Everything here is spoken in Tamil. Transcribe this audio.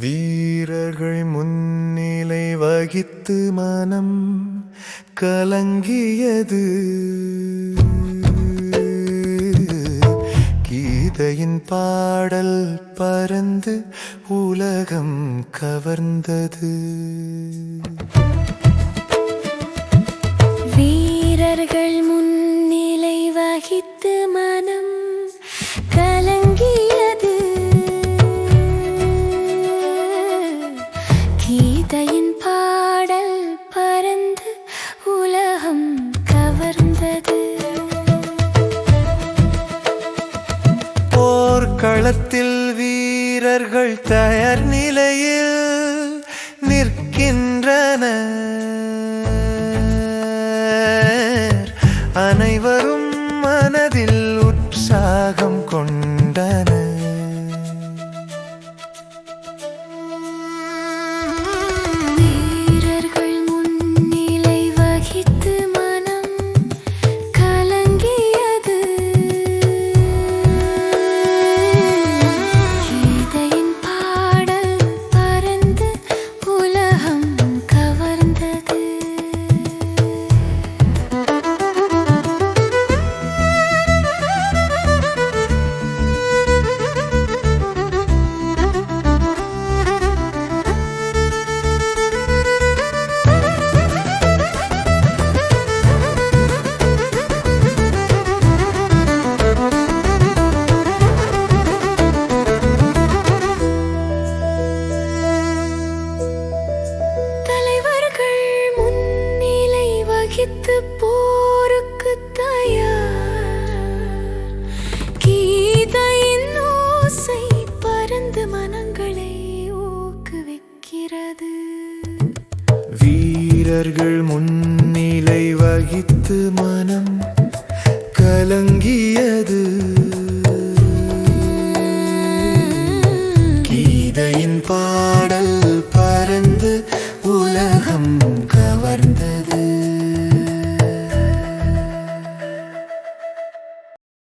வீரர்கள் முன்னிலை வகித்து மனம் கலங்கியது. கீதையின் பாடல் பறந்து உலகம் கவர்ந்தது. வீரர்கள் முன்னிலை வகித்து மனம் கீதையின் பாடல் பறந்து உலகம் கவர்ந்தது. போர்க்களத்தில் வீரர்கள் தயார் நிலையில் வீரர்கள் முன்னிலை வகித்து மனம் கலங்கியது. கீதையின் பாடல்